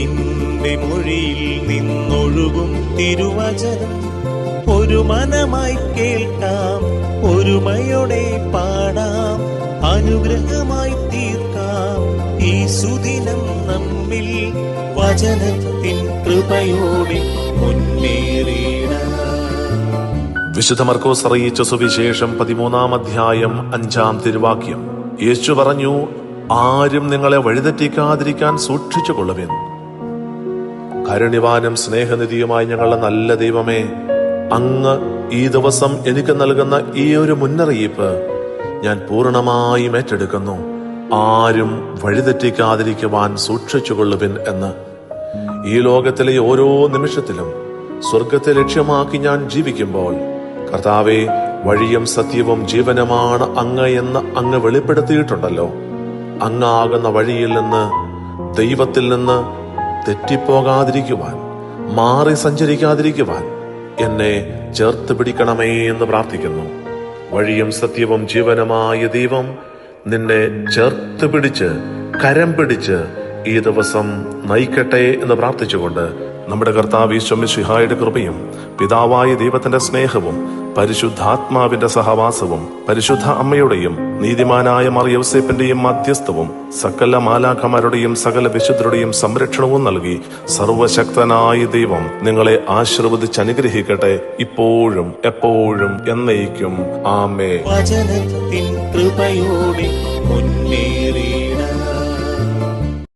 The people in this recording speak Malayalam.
ക്രിസ്തുവിന്റെ മൊഴിയിൽ നിന്നൊഴുകും തിരുവചനം. ഒരു മനമായി കേൾക്കാം ഒരുമയോടെ പാടാം. അനുഗ്രഹമായി തീർക്കാം. ഈ സുദിനം നമ്മിൽ വചനത്തിൻ കൃപയോടെ മുന്നേറിയിടാം വിശുദ്ധ മർക്കോസ് അറിയിച്ച സുവിശേഷം പതിമൂന്നാം അധ്യായം അഞ്ചാം തിരുവാക്യം. യേശു പറഞ്ഞു ആരും നിങ്ങളെ വഴിതെറ്റിക്കാതിരിക്കാൻ സൂക്ഷിച്ചു കൊള്ളുവിൻ കരുണിവാനും സ്നേഹനിധിയുമായി ഞങ്ങളുടെ നല്ല ദൈവമേ അങ്ങ് ഈ ദിവസം എനിക്ക് നൽകുന്ന ഈ ഒരു മുന്നറിയിപ്പ് ഞാൻ പൂർണമായും ഏറ്റെടുക്കുന്നു. ആരും വഴിതെറ്റിക്കാതിരിക്കുവാൻ സൂക്ഷിച്ചു കൊള്ളുവിൻ എന്ന്. ഈ ലോകത്തിലെ ഓരോ നിമിഷത്തിലും സ്വർഗത്തെ ലക്ഷ്യമാക്കി ഞാൻ ജീവിക്കുമ്പോൾ കർത്താവെ വഴിയും സത്യവും ജീവനുമാണ് അങ്ങ് എന്ന് അങ്ങ് വെളിപ്പെടുത്തിയിട്ടുണ്ടല്ലോ. അങ്ങാകുന്ന വഴിയിൽ നിന്ന് ദൈവത്തിൽ നിന്ന് തെറ്റിപ്പോകാതിരിക്കുവാൻ മാറി സഞ്ചരിക്കാതിരിക്കുവാൻ എന്നെ ചേർത്ത് പിടിക്കണമേ എന്ന് പ്രാർത്ഥിക്കുന്നു. വഴിയും സത്യവും ജീവനമായ ദൈവം നിന്നെ ചേർത്ത് പിടിച്ച് കരം പിടിച്ച് ഈ ദിവസം നയിക്കട്ടെ എന്ന് പ്രാർത്ഥിച്ചുകൊണ്ട് നമ്മുടെ കർത്താവ് ഈശ്വമിഷിഹായുടെ കൃപയും പിതാവായ ദൈവത്തിന്റെ സ്നേഹവും പരിശുദ്ധാത്മാവിന്റെ സഹവാസവും പരിശുദ്ധ അമ്മയുടെയും നീതിമാനായ മറിയോസേപ്പിന്റെയും മധ്യസ്ഥവും സകല മാലാഖമാരുടെയും സകല വിശുദ്ധരുടെയും സംരക്ഷണവും നൽകി സർവശക്തനായ ദൈവം നിങ്ങളെ ആശീർവദിച്ച് അനുഗ്രഹിക്കട്ടെ. ഇപ്പോഴും എപ്പോഴും എന്നയിക്കും ആമേ കൃപയോടെ